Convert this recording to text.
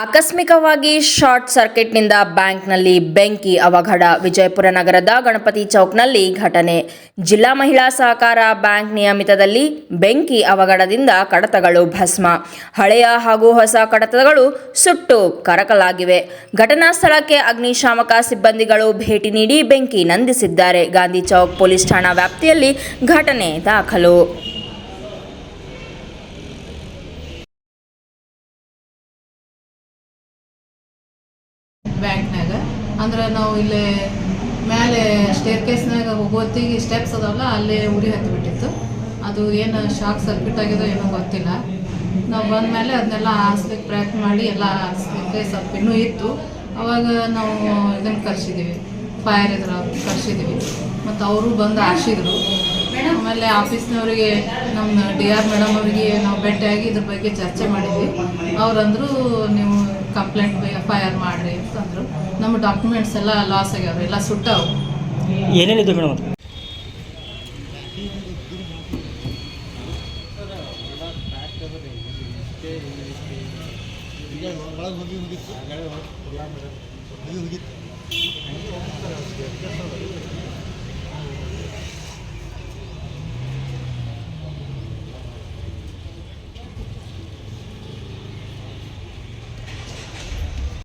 ಆಕಸ್ಮಿಕವಾಗಿ ಶಾರ್ಟ್ ಸರ್ಕ್ಯೂಟ್ನಿಂದ ಬ್ಯಾಂಕ್ನಲ್ಲಿ ಬೆಂಕಿ ಅವಘಡ. ವಿಜಯಪುರ ನಗರದ ಗಣಪತಿ ಚೌಕ್ನಲ್ಲಿ ಘಟನೆ. ಜಿಲ್ಲಾ ಮಹಿಳಾ ಸಹಕಾರ ಬ್ಯಾಂಕ್ ನಿಯಮಿತದಲ್ಲಿ ಬೆಂಕಿ ಅವಘಡದಿಂದ ಕಡತಗಳು ಭಸ್ಮ. ಹಳೆಯ ಹಾಗೂ ಹೊಸ ಕಡತಗಳು ಸುಟ್ಟು ಕರಕಲಾಗಿವೆ. ಘಟನಾ ಸ್ಥಳಕ್ಕೆ ಅಗ್ನಿಶಾಮಕ ಸಿಬ್ಬಂದಿಗಳು ಭೇಟಿ ನೀಡಿ ಬೆಂಕಿ ನಂದಿಸಿದ್ದಾರೆ. ಗಾಂಧಿ ಚೌಕ್ ಪೊಲೀಸ್ ಠಾಣಾ ವ್ಯಾಪ್ತಿಯಲ್ಲಿ ಘಟನೆ ದಾಖಲು. ಬ್ಯಾಂಕ್ನಾಗ ಅಂದ್ರೆ ನಾವು ಇಲ್ಲಿ ಮೇಲೆ ಸ್ಟೇರ್ ಕೇಸ್ನಾಗ ಹೋಗೋತ್ತಿಗೆ ಸ್ಟೆಪ್ಸ್ ಅದಾವಲ್ಲ, ಅಲ್ಲೇ ಉರಿ ಹತ್ತಿಬಿಟ್ಟಿತ್ತು ಅದು ಏನು ಶಾಕ್ ಸರ್ಕ್ಯೂಟ್ ಆಗಿದೋ ಏನೋ ಗೊತ್ತಿಲ್ಲ. ನಾವು ಬಂದ ಮೇಲೆ ಅದನ್ನೆಲ್ಲ ಹಾಸ್ಲಿಕ್ಕೆ ಪ್ರಯತ್ನ ಮಾಡಿ ಎಲ್ಲ ಹಾಸ್ಲಿಕ್ಕೆ ಸ್ವಲ್ಪ ಇನ್ನೂ ಇತ್ತು. ಅವಾಗ ನಾವು ಇದನ್ನು ಕರ್ಸಿದ್ದೀವಿ ಫೈರ್ ಇದ್ರ ಕರ್ಸಿದ್ದೀವಿ ಮತ್ತು ಅವರು ಬಂದು ಹಾಕ್ಸಿದ್ರು ಆಮೇಲೆ ಆಫೀಸ್ನವರಿಗೆ ನಮ್ಮ ಡಿ ಆರ್ ಮೇಡಮ್ ಅವರಿಗೆ ನಾವು ಭೇಟಿಯಾಗಿ ಇದ್ರ ಬಗ್ಗೆ ಚರ್ಚೆ ಮಾಡಿದ್ವಿ. ಅವರಂದರು ನೀವು ಕಂಪ್ಲೇಂಟ್ ಎಫ್ ಐ ಆರ್ ಮಾಡಿರಿ ಅಂತಂದ್ರು ನಮ್ಮ ಡಾಕ್ಯುಮೆಂಟ್ಸ್ ಎಲ್ಲ ಲಾಸ್ ಆಗ್ಯಾವ್ರಿ ಎಲ್ಲ ಸುಟ್ಟವು. ಏನೇನಿದೆ ಮೇಡಮ್ ಅದು?